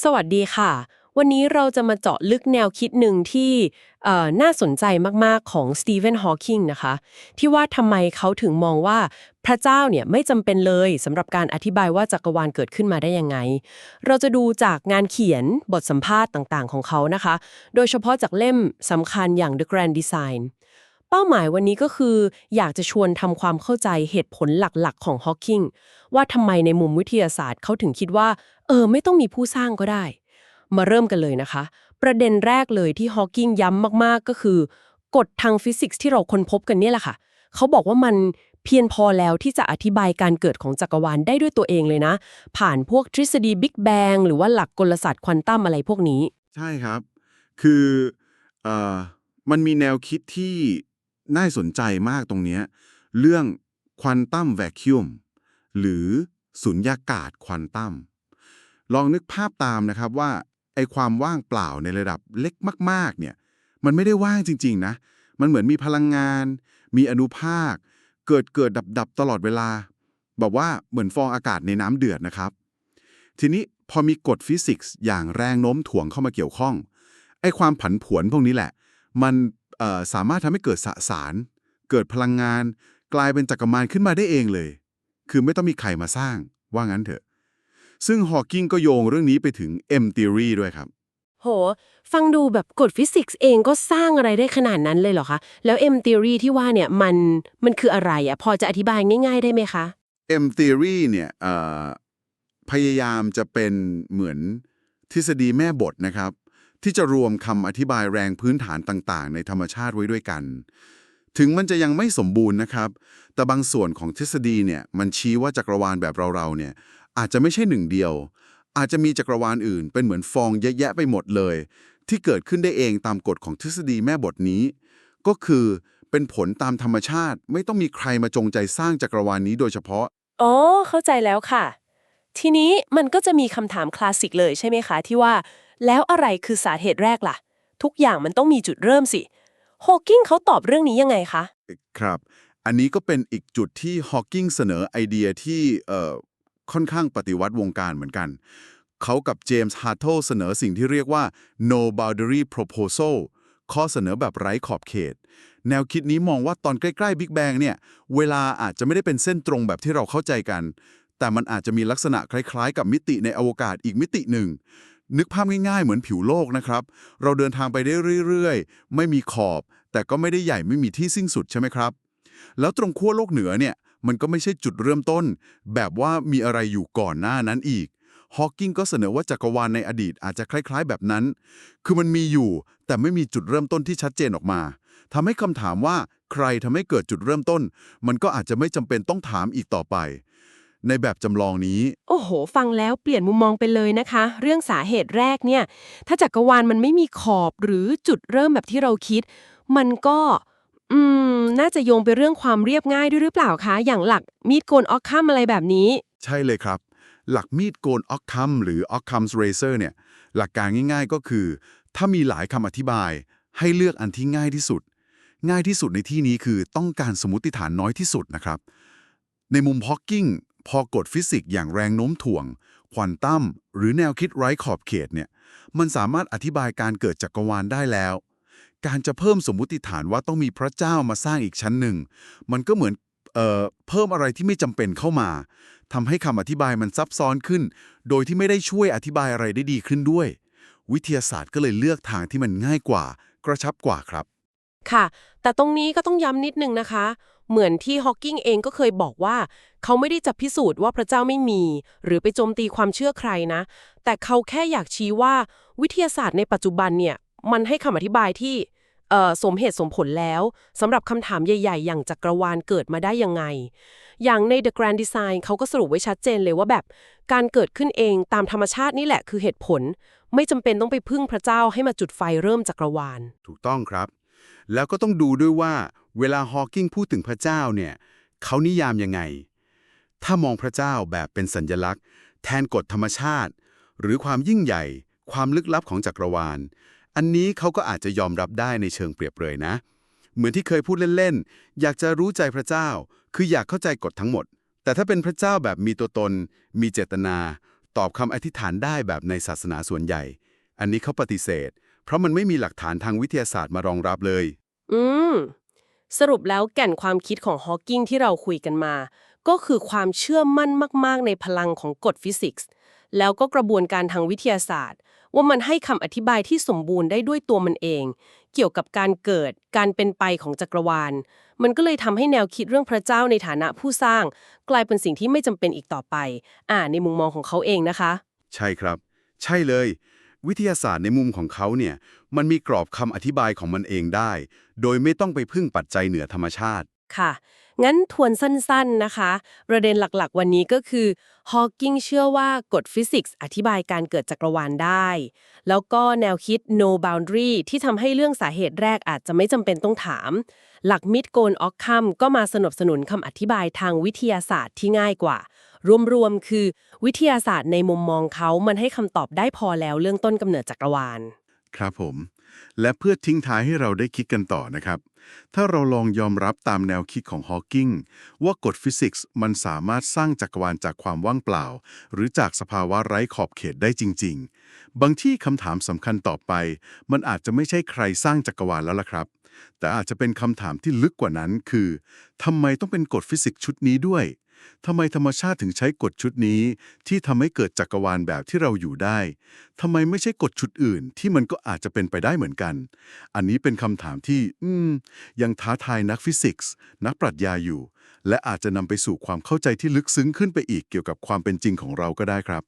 สวัสดีค่ะ วันนี้เราจะมาเจาะลึกแนวคิดหนึ่งที่น่าสนใจมาก ๆ ของสตีเฟนฮอว์กิงนะคะ ที่ว่าทำไมเขาถึงมองว่าพระเจ้าเนี่ยไม่จำเป็นเลยสำหรับการอธิบายว่าจักรวาลเกิดขึ้นมาได้ยังไง เราจะดูจากงานเขียนบทสัมภาษณ์ต่าง ๆ ของเขานะคะ โดยเฉพาะจากเล่มสำคัญอย่าง The Grand Design เป้าหมายวันนี้ก็คือ อยากจะชวนทำความเข้าใจเหตุผลหลักๆ ของฮอว์กิงว่าทำไมในมุมวิทยาศาสตร์เขาถึงคิดว่า เออ ไม่ต้องมีผู้สร้างก็ได้ มาเริ่มกันเลยนะคะ ประเด็นแรกเลยที่ฮอว์กิงย้ำมากๆก็คือกฎทางฟิสิกส์ที่เราค้นพบกันเนี่ยแหละค่ะ เขาบอกว่ามันเพียงพอแล้วที่จะอธิบายการเกิดของจักรวาลได้ด้วยตัวเองเลยนะ ผ่านพวกทฤษฎีบิ๊กแบงหรือว่าหลักกลศาสตร์ควอนตัมอะไรพวกนี้ ใช่ครับ คือเออมันมีแนวคิดที่ น่าสนใจมากตรงนี้ เรื่องควอนตัมแวคคิวมหรือสุญญากาศควอนตัมลองนึกภาพตามนะครับว่าไอความว่างเปล่าในระดับเล็กมาก ๆ เนี่ย มันไม่ได้ว่างจริง ๆ นะ มันเหมือนมีพลังงาน มีอนุภาค เกิดเกิดดับดับตลอดเวลาบอกว่าเหมือนฟองอากาศในน้ำเดือดนะครับ ทีนี้พอมีกฎฟิสิกส์อย่างแรงโน้มถ่วงเข้ามาเกี่ยวข้องไอความผันผวนพวกนี้แหละ มันเอ่อสามารถทำให้เกิดสสาร เกิดพลังงาน กลายเป็นจักรวาลขึ้นมาได้เองเลย คือไม่ต้องมีใครมาสร้าง ว่างั้นเถอะ ซึ่งฮอว์กิงก็โยงเรื่องนี้ไปถึง M theory ด้วยครับ โห ฟังดูแบบกฎฟิสิกส์เองก็สร้างอะไรได้ขนาดนั้นเลยเหรอคะ แล้ว M theory ที่ว่าเนี่ยมันมันคืออะไรอะพอจะอธิบายง่าย ๆ ได้ไหมคะ M theory เนี่ยเอ่อพยายามจะเป็นเหมือนทฤษฎีแม่บทนะครับ ที่จะรวมคำอธิบายแรงพื้นฐานต่างๆ ในธรรมชาติไว้ด้วยกัน ถึงมันจะยังไม่สมบูรณ์นะครับ แต่บางส่วนของทฤษฎีเนี่ยมันชี้ว่าจักรวาลแบบเราๆเนี่ยอาจจะไม่ใช่หนึ่งเดียว อาจจะมีจักรวาลอื่น เป็นเหมือนฟองเยอะแยะไปหมดเลย ที่เกิดขึ้นได้เองตามกฎของทฤษฎีแม่บทนี้ ก็คือเป็นผลตามธรรมชาติ ไม่ต้องมีใครมาจงใจสร้างจักรวาลนี้โดยเฉพาะอ๋อเข้าใจแล้วค่ะ ทีนี้มันก็จะมีคำถามคลาสสิกเลยใช่ไหมคะที่ว่า แล้วอะไรคือสาเหตุแรกล่ะ ทุกอย่างมันต้องมีจุดเริ่มสิฮอว์กิงเขาตอบเรื่องนี้ยังไงคะ ครับ อันนี้ก็เป็นอีกจุดที่ฮอว์กิงเสนอไอเดียที่เอ่อค่อนข้างปฏิวัติวงการเหมือนกัน เขากับเจมส์ฮาร์โทเสนอสิ่งที่เรียกว่า no boundary proposal ข้อเสนอแบบไร้ขอบเขต แนวคิดนี้มองว่าตอนใกล้ๆ Big Bang เนี่ย เวลาอาจจะไม่ได้เป็นเส้นตรงแบบที่เราเข้าใจกัน แต่มันอาจจะมีลักษณะคล้ายๆ กับมิติในอวกาศอีกมิติหนึ่ง นึกภาพง่ายๆ เหมือนผิวโลกนะครับ เราเดินทางไปได้เรื่อยๆ ไม่มีขอบ แต่ก็ไม่ได้ใหญ่ไม่มีที่สิ้นสุดใช่ไหมครับ แล้วตรงขั้วโลกเหนือเนี่ย มันก็ไม่ใช่จุดเริ่มต้น แบบว่ามีอะไรอยู่ก่อนหน้านั้นอีก ฮอว์กิงก็เสนอว่าจักรวาลในอดีตอาจจะคล้ายๆ แบบนั้น คือมันมีอยู่ แต่ไม่มีจุดเริ่มต้นที่ชัดเจนออกมาทำให้คำถามว่าใครทำให้เกิดจุดเริ่มต้น มันก็อาจจะไม่จำเป็นต้องถามอีกต่อไป ในแบบจำลองนี้ โอ้โห ฟังแล้วเปลี่ยนมุมมองไปเลยนะคะ เรื่องสาเหตุแรกเนี่ย ถ้าจักรวาลมันไม่มีขอบหรือจุดเริ่มแบบที่เราคิด มันก็ อืม น่าจะโยงไปเรื่องความเรียบง่ายด้วยหรือเปล่าคะ อย่างหลักมีดโกนออกข้ามอะไรแบบนี้ ใช่เลยครับ หลักมีดโกนออกคัมหรือออกคัมส์เรเซอร์เนี่ย หลักการง่าย ๆก็คือ ถ้ามีหลายคำอธิบาย ให้เลือกอันที่ง่ายที่สุด ง่ายที่สุดในที่นี้คือต้องการสมมติฐานน้อยที่สุดนะครับในมุมฮอว์กิง พอกฎฟิสิกส์อย่างแรงโน้มถ่วง ควอนตัมหรือแนวคิดไร้ขอบเขตเนี่ย มันสามารถอธิบายการเกิดจักรวาลได้แล้ว การจะเพิ่มสมมุติฐานว่าต้องมีพระเจ้ามาสร้างอีกชั้นหนึ่ง มันก็เหมือนเออเพิ่มอะไรที่ไม่จำเป็นเข้ามาทำให้คำอธิบายมันซับซ้อนขึ้น โดยที่ไม่ได้ช่วยอธิบายอะไรได้ดีขึ้นด้วย วิทยาศาสตร์ก็เลยเลือกทางที่มันง่ายกว่า กระชับกว่าครับ ค่ะ แต่ตรงนี้ก็ต้องย้ำนิดนึงนะคะ เหมือนที่ฮอว์กิงเองก็เคยบอกว่า เขาไม่ได้จะพิสูจน์ว่าพระเจ้าไม่มี หรือไปโจมตีความเชื่อใครนะ แต่เขาแค่อยากชี้ว่าวิทยาศาสตร์ในปัจจุบันเนี่ยมันให้คำอธิบายที่สมเหตุสมผลแล้วสำหรับคำถามใหญ่ ๆ อย่างจักรวาลเกิดมาได้ยังไง อย่างใน The Grand Design เขาก็สรุปไว้ชัดเจนเลยว่าแบบการเกิดขึ้นเองตามธรรมชาตินี่แหละคือเหตุผล ไม่จำเป็นต้องไปพึ่งพระเจ้าให้มาจุดไฟเริ่มจักรวาล ถูกต้องครับ แล้วก็ต้องดูด้วยว่า เวลาฮอว์กิงพูดถึงพระเจ้าเนี่ยเขานิยามยังไง ถ้ามองพระเจ้าแบบเป็นสัญญลักษณ์ แทนกฎธรรมชาติ หรือความยิ่งใหญ่ ความลึกลับของจักรวาล อันนี้เขาก็อาจจะยอมรับได้ในเชิงเปรียบเปรยนะ เหมือนที่เคยพูดเล่นๆ อยากจะรู้ใจพระเจ้า คืออยากเข้าใจกฎทั้งหมด แต่ถ้าเป็นพระเจ้าแบบมีตัวตน มีเจตนา ตอบคำอธิษฐานได้แบบในศาสนาส่วนใหญ่ อันนี้เขาปฏิเสธ เพราะมันไม่มีหลักฐานทางวิทยาศาสตร์มารองรับเลย อืม สรุปแล้วแก่นความคิดของฮอว์กิงที่เราคุยกันมา ก็คือความเชื่อมั่นมาก ๆ ในพลังของกฎฟิสิกส์ แล้วก็กระบวนการทางวิทยาศาสตร์ ว่ามันให้คำอธิบายที่สมบูรณ์ได้ด้วยตัวมันเอง เกี่ยวกับการเกิดการเป็นไปของจักรวาล มันก็เลยทำให้แนวคิดเรื่องพระเจ้าในฐานะผู้สร้าง กลายเป็นสิ่งที่ไม่จำเป็นอีกต่อไป อ่าในมุมมองของเขาเองนะคะ ใช่ครับ ใช่เลย วิทยาศาสตร์ในมุมของเขาเนี่ยมันมีกรอบคำอธิบายของมันเองได้ โดยไม่ต้องไปพึ่งปัจจัยเหนือธรรมชาติ ค่ะ งั้นทวนสั้นๆนะคะ ประเด็นหลักๆ วันนี้ก็คือฮอว์กิงเชื่อว่ากฎฟิสิกส์อธิบายการเกิดจักรวาลได้ แล้วก็แนวคิด no boundary ที่ทำให้เรื่องสาเหตุแรกอาจจะไม่จำเป็นต้องถาม หลักมิดโกนออกคัมก็มาสนับสนุนคำอธิบายทางวิทยาศาสตร์ที่ง่ายกว่า รวมๆ คือวิทยาศาสตร์ในมุมมองเขามันให้คำตอบได้พอแล้วเรื่องต้นกำเนิดจักรวาล ครับผม และเพื่อทิ้งท้ายให้เราได้คิดกันต่อนะครับ ถ้าเราลองยอมรับตามแนวคิดของฮอว์กิงว่ากฎฟิสิกส์มันสามารถสร้างจักรวาลจากความว่างเปล่า หรือจากสภาวะไร้ขอบเขตได้จริง ๆ บางที่คำถามสำคัญต่อไป มันอาจจะไม่ใช่ใครสร้างจักรวาลแล้วล่ะครับ แต่อาจจะเป็นคำถามที่ลึกกว่านั้น คือทำไมต้องเป็นกฎฟิสิกส์ชุดนี้ด้วย ทำไมธรรมชาติถึงใช้กฎชุดนี้ ที่ทำให้เกิดจักรวาลแบบที่เราอยู่ได้ทำไมไม่ใช่กฎชุดอื่น ที่มันก็อาจจะเป็นไปได้เหมือนกัน อันนี้เป็นคำถามที่อืมยังท้าทายนักฟิสิกส์ นักปรัชญาอยู่ และอาจจะนำไปสู่ความเข้าใจที่ลึกซึ้งขึ้นไปอีกเกี่ยวกับความเป็นจริงของเราก็ได้ครับ